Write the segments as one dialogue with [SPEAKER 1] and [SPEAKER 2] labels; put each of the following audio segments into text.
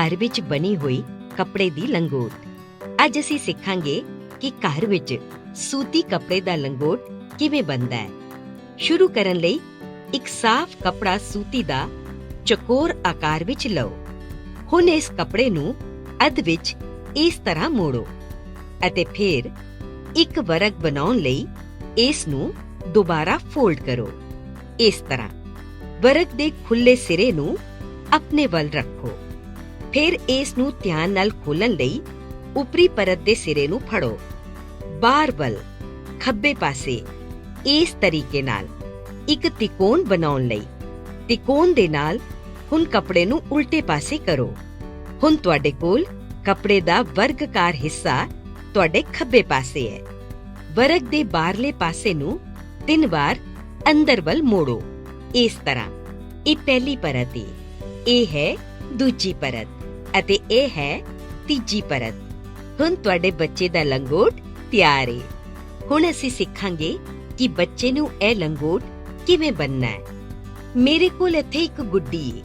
[SPEAKER 1] ਘਰ ਵਿੱਚ ਬਣੀ ਹੋਈ ਕੱਪੜੇ ਦੀ ਲੰਗੋਟ। ਅੱਜ ਅਸੀਂ ਸਿੱਖਾਂਗੇ ਕਿ ਘਰ ਵਿੱਚ ਸੂਤੀ ਕੱਪੜੇ ਦਾ ਲੰਗੋਟ ਕਿਵੇਂ ਬਣਦਾ ਹੈ। ਸ਼ੁਰੂ ਕਰਨ ਲਈ ਇੱਕ ਸਾਫ਼ ਕੱਪੜਾ ਸੂਤੀ ਦਾ ਚਕੋਰ ਆਕਾਰ ਵਿੱਚ ਲਓ। ਹੁਣ ਇਸ ਕੱਪੜੇ ਨੂੰ ਅੱਧ ਵਿੱਚ ਇਸ ਤਰ੍ਹਾਂ ਮੋੜੋ ਅਤੇ ਫਿਰ ਇੱਕ ਵਰਗ ਬਣਾਉਣ ਲਈ ਇਸ ਨੂੰ ਦੁਬਾਰਾ ਫੋਲਡ ਕਰੋ। ਇਸ ਤਰ੍ਹਾਂ ਵਰਗ ਦੇ ਖੁੱਲੇ ਸਿਰੇ ਨੂੰ ਆਪਣੇ ਵੱਲ ਰੱਖੋ। ਫਿਰ ਇਸ ਨੂੰ ਧਿਆਨ ਨਾਲ ਖੋਲਣ ਲਈ ਉਪਰੀ ਪਰਤ ਦੇ ਸਿਰੇ ਨੂੰ ਫੜੋ। ਬਾਹਰ ਵੱਲ ਖੱਬੇ ਪਾਸੇ, ਇਸ ਤਰੀਕੇ ਨਾਲ, ਇੱਕ ਤਿਕੋਣ ਬਣਾਉਣ ਲਈ। ਤਿਕੋਣ ਦੇ ਨਾਲ ਹੁਣ ਕੱਪੜੇ ਨੂੰ ਉਲਟੇ ਪਾਸੇ ਕਰੋ। ਹੁਣ ਤੁਹਾਡੇ ਕੋਲ ਕੱਪੜੇ ਦਾ ਵਰਗਕਾਰ ਹਿੱਸਾ ਤੁਹਾਡੇ ਖੱਬੇ ਪਾਸੇ ਹੈ। ਵਰਗ ਦੇ ਬਾਹਰਲੇ ਪਾਸੇ ਨੂੰ ਤਿੰਨ ਵਾਰ ਅੰਦਰ ਵੱਲ ਮੋੜੋ। ਇਸ ਤਰ੍ਹਾਂ, ਇਹ ਪਹਿਲੀ ਪਰਤ ਹੈ ਇਹ ਹੈ ਦੂਜੀ ਪਰਤ। ਅਤੇ ਇਹ ਹੈ ਤੀਜੀ ਪਰਤ। ਹੁਣ ਤੁਹਾਡੇ ਬੱਚੇ ਦਾ ਲੰਗੋਟ ਤਿਆਰ ਹੈ ਹੁਣ ਅਸੀਂ ਸਿੱਖਾਂਗੇ ਕਿ ਬੱਚੇ ਨੂੰ ਇਹ ਲੰਗੋਟ ਕਿਵੇਂ ਬੰਨਣਾ ਹੈ। ਮੇਰੇ ਕੋਲ ਇੱਥੇ ਇੱਕ ਗੁੱਡੀ ਹੈ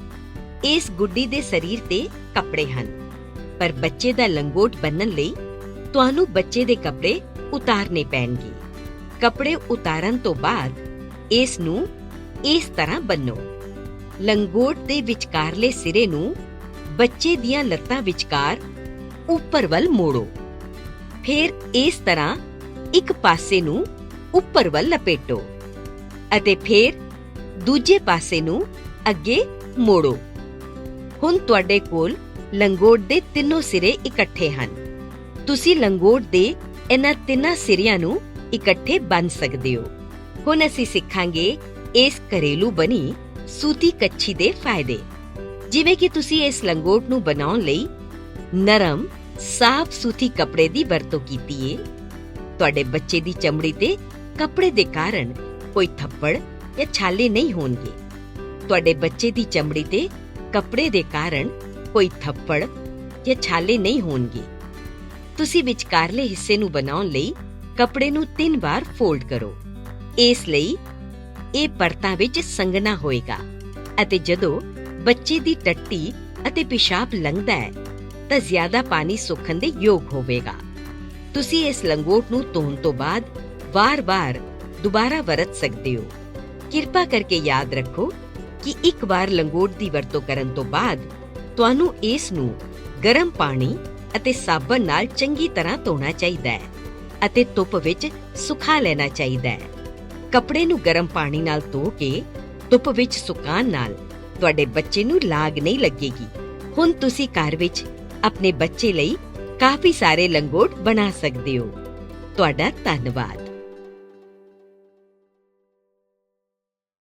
[SPEAKER 1] ਇਸ ਗੁੱਡੀ ਦੇ ਸਰੀਰ ਤੇ ਕੱਪੜੇ ਹਨ। ਪਰ ਬੱਚੇ ਦਾ ਲੰਗੋਟ ਬੰਨਣ ਲਈ ਤੁਹਾਨੂੰ ਬੱਚੇ ਦੇ ਕੱਪੜੇ ਉਤਾਰਨੇ ਪੈਣਗੇ। ਕੱਪੜੇ ਉਤਾਰਨ ਤੋਂ ਬਾਅਦ ਇਸ ਨੂੰ ਇਸ ਤਰ੍ਹਾਂ ਬੰਨੋ ਲੰਗੋਟ ਦੇ ਵਿਚਕਾਰਲੇ ਸਿਰੇ ਨੂੰ ਬੱਚੇ ਦੀਆਂ ਲੱਤਾਂ ਵਿਚਕਾਰ ਉੱਪਰ ਵੱਲ ਮੋੜੋ। ਫਿਰ ਇਸ ਤਰ੍ਹਾਂ ਇੱਕ ਪਾਸੇ ਨੂੰ ਉੱਪਰ ਵੱਲ ਲਪੇਟੋ ਅਤੇ ਫਿਰ ਦੂਜੇ ਪਾਸੇ ਨੂੰ ਅੱਗੇ ਮੋੜੋ। ਹੁਣ ਤੁਹਾਡੇ ਕੋਲ ਲੰਗੋਟ ਦੇ ਤਿੰਨੋਂ ਸਿਰੇ ਇਕੱਠੇ ਹਨ। ਤੁਸੀਂ ਲੰਗੋਟ ਦੇ ਇਹਨਾਂ ਤਿੰਨਾਂ ਸਿਰਿਆਂ ਨੂੰ ਇਕੱਠੇ ਬੰਨ ਸਕਦੇ ਹੋ। ਹੁਣ ਅਸੀਂ ਸਿੱਖਾਂਗੇ ਇਸ ਘਰੇਲੂ ਬਣੀ ਸੂਤੀ ਕੱਛੀ ਦੇ ਫਾਇਦੇ। ਜਿਵੇਂ ਕਿ ਤੁਸੀਂ ਇਸ ਲੰਗੋਟ ਨੂੰ ਬਣਾਉਣ ਲਈ ਨਰਮ, ਸਾਫ਼ ਸੂਤੀ ਕੱਪੜੇ ਦੀ ਵਰਤੋਂ ਕੀਤੀ ਏ। ਤੁਹਾਡੇ ਬੱਚੇ ਦੀ ਚਮੜੀ ਤੇ ਕੱਪੜੇ ਦੇ ਕਾਰਨ ਕੋਈ ਥੱਪੜ ਜਾਂ ਛਾਲੇ ਨਹੀਂ ਹੋਣਗੇ। ਤੁਹਾਡੇ ਬੱਚੇ ਦੀ ਚਮੜੀ ਤੇ ਕੱਪੜੇ ਦੇ ਕਾਰਨ ਕੋਈ ਥੱਪੜ ਜਾਂ ਛਾਲੇ ਨਹੀਂ ਹੋਣਗੇ। ਤੁਸੀਂ ਵਿਚਕਾਰਲੇ ਹਿੱਸੇ ਨੂੰ ਬਣਾਉਣ ਲਈ ਕੱਪੜੇ ਨੂੰ ਤਿੰਨ ਵਾਰ ਫੋਲਡ ਕਰੋ। ਇਸ ਲਈ ਇਹ ਪਰਤਾਂ ਵਿੱਚ ਸੰਗਣਾ ਹੋਏਗਾ ਅਤੇ ਜਦੋਂ ਬੱਚੇ ਦੀ ਟੱਟੀ ਅਤੇ ਪਿਸ਼ਾਬ ਲੰਘਦਾ ਹੈ, ਤਾਂ ਜ਼ਿਆਦਾ ਪਾਣੀ ਸੁੱਕਣ ਦੇ ਯੋਗ ਹੋਵੇਗਾ। ਤੁਸੀਂ ਇਸ ਲੰਗੋਟ ਨੂੰ ਧੋਣ ਤੋਂ ਬਾਅਦ ਵਾਰ-ਵਾਰ ਦੁਬਾਰਾ ਵਰਤ ਸਕਦੇ ਹੋ। ਕਿਰਪਾ ਕਰਕੇ ਯਾਦ ਰੱਖੋ ਕਿ ਇੱਕ ਵਾਰ ਲੰਗੋਟ ਦੀ ਵਰਤੋਂ ਕਰਨ ਤੋਂ ਬਾਅਦ ਤੁਹਾਨੂੰ ਇਸ ਨੂੰ ਗਰਮ ਪਾਣੀ ਅਤੇ ਸਾਬਣ ਨਾਲ ਚੰਗੀ ਤਰ੍ਹਾਂ ਧੋਣਾ ਚਾਹੀਦਾ ਹੈ ਅਤੇ ਧੁੱਪ ਵਿੱਚ ਸੁਖਾ ਲੈਣਾ ਚਾਹੀਦਾ ਹੈ। ਕੱਪੜੇ ਨੂੰ ਗਰਮ ਪਾਣੀ ਨਾਲ ਧੋ ਕੇ ਧੁੱਪ ਵਿੱਚ ਸੁਕਾਉਣ ਨਾਲ ਤੁਹਾਡੇ ਬੱਚੇ ਨੂੰ ਲਾਗ ਨਹੀਂ ਲੱਗੇਗੀ। ਹੁਣ ਤੁਸੀਂ ਘਰ ਵਿੱਚ ਆਪਣੇ ਬੱਚੇ ਲਈ ਕਾਫੀ ਸਾਰੇ ਲੰਗੋਟ ਬਣਾ ਸਕਦੇ ਹੋ। ਤੁਹਾਡਾ ਧੰਨਵਾਦ।